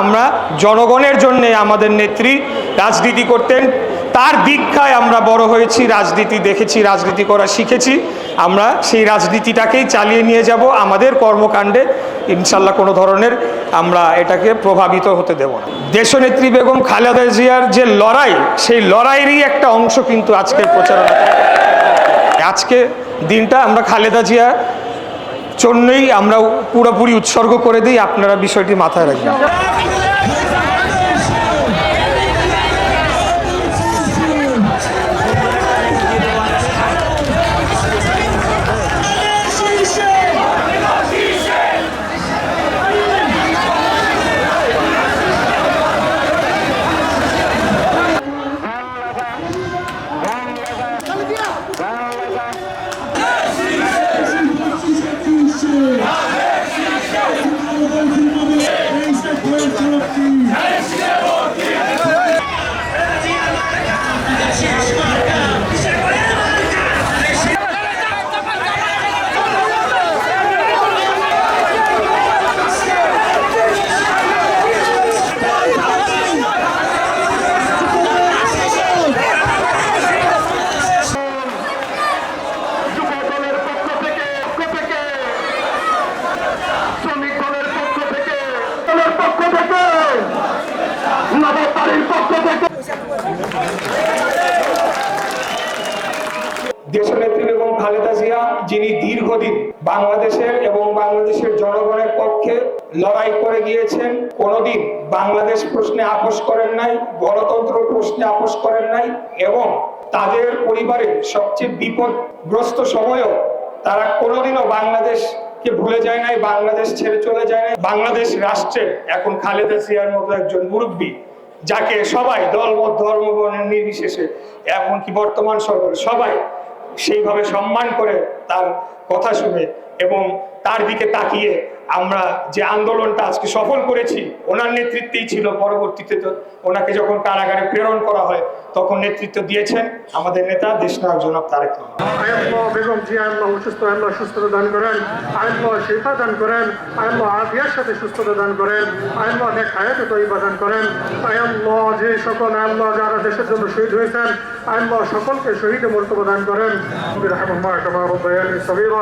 আমরা জনগণের জন্যে আমাদের নেত্রী রাজনীতি করতেন। তার দীক্ষায় আমরা বড় হয়েছি, রাজনীতি দেখেছি, রাজনীতি করা শিখেছি। আমরা সেই রাজনীতিটাকেই চালিয়ে নিয়ে যাব। আমাদের কর্মকাণ্ডে ইনশাল্লাহ কোনো ধরনের আমরা এটাকে প্রভাবিত হতে দেব না। দেশনেত্রী বেগম খালেদা জিয়ার যে লড়াই, সেই লড়াইয়েরই একটা অংশ কিন্তু আজকের প্রচারণা আজকে দিনটা আমরা খালেদা জিয়া জন্যই আমরা পুরোপুরি উৎসর্গ করে দিই আপনারা বিষয়টি মাথায় রাখবেন যুবদলের পক্ষ থেকে পক্ষ থেকে শ্রমিক দলের পক্ষ থেকে দলের পক্ষ থেকে নবতারীর পক্ষ থেকে দেশনেত্রী বেগম খালেদা জিয়া যিনি দীর্ঘদিন বাংলাদেশের এবং বাংলাদেশের জনগণের পক্ষে লড়াই করে গিয়েছেন, কোনোদিন বাংলাদেশ প্রশ্নে আপোষ করেন নাই, গণতন্ত্র প্রশ্নে আপোষ করেন নাই এবং তাদের পরিবারের সবচেয়ে বিপদগ্রস্ত সময়েও তারা কোনোদিনও বাংলাদেশকে ভুলে যায় নাই, বাংলাদেশ ছেড়ে চলে যায় নাই। বাংলাদেশ রাষ্ট্রের এখন খালেদা জিয়ার মতো একজন মুরব্বী, যাকে সবাই দল, মত, ধর্ম নির্বিশেষে, এমনকি বর্তমান সরকার সবাই সেইভাবে সম্মান করে তার কথা শুনে এবং তার দিকে তাকিয়ে আমরা যে আন্দোলনটা আজকে সফল করেছি, ওনার নেতৃত্বেই ছিল পরবর্তীতে তো ওনাকে যখন কারাগারে প্রেরণ করা হয়, তখন নেতৃত্ব দিয়েছেন আমাদের নেতা দেশনায়ক জনাব তারেক বেগম জিয়া আল্লাহ সুস্থ আল্লাহ সুস্থতা দান করেন আল্লাহ শিফা দান করেন আল্লাহ আফিয়ার সাথে সুস্থতা দান করেন আল্লাহ অনেক হায়াতে তৈবা দান করেন আল্লাহ যে সকল আল্লাহ যারা দেশের জন্য শহীদ হয়েছেন আল্লাহ সকলকে শহীদে মর্তব্য দান করেন। রহমান সভীরা